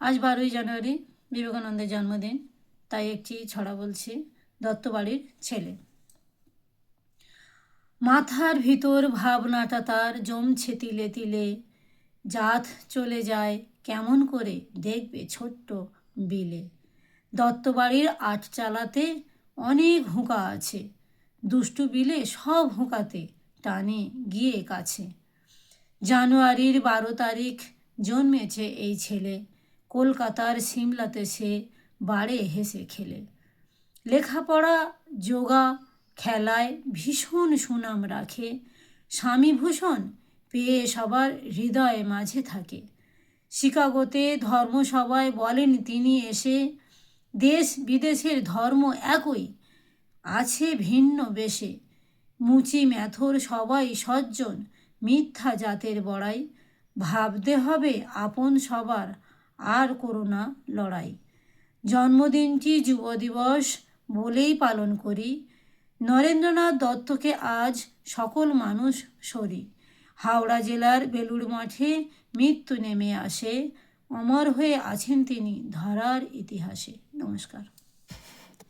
আজ বারোই জানুয়ারি, বিবেকানন্দের জন্মদিন, তাই একটি ছড়া বলছি, দত্তবাড়ির ছেলে। মাথার ভিতর ভাবনাটা তার জমছে তিলে তিলে, জাত চলে যায় কেমন করে দেখবে ছোট্ট বিলে। দত্তবাড়ির আট চালাতে অনেক হুঁকা আছে, দুষ্টু বিলে সব হুঁকাতে টানে গিয়ে কাছে। জানুয়ারির বারো তারিখ জন্মেছে এই ছেলে কলকাতার সিমলাতে সে বাড়ে হেসে খেলে। লেখাপড়া, যোগা, খেলায় ভীষণ সুনাম রাখে। স্বামীভূষণ পেয়ে সবার হৃদয়ে মাঝে থাকে। শিকাগোতে ধর্মসভায় বলেন তিনি এসে, দেশ বিদেশের ধর্ম একই, আছে ভিন্ন বেশে। মুচি ম্যাথর সবাই সজ্জন, মিথ্যা জাতের বড়াই। ভাবতে হবে আপন সবার আর করোনা লড়াই। জন্মদিনটি যুব দিবস বলেই পালন করি। নরেন্দ্রনাথ দত্তকে আজ সকল মানুষ সরি। হাওড়া জেলার বেলুড় মাঠে মৃত্যু নেমে আসে। অমর হয়ে আছেন তিনি ধরার ইতিহাসে। নমস্কার।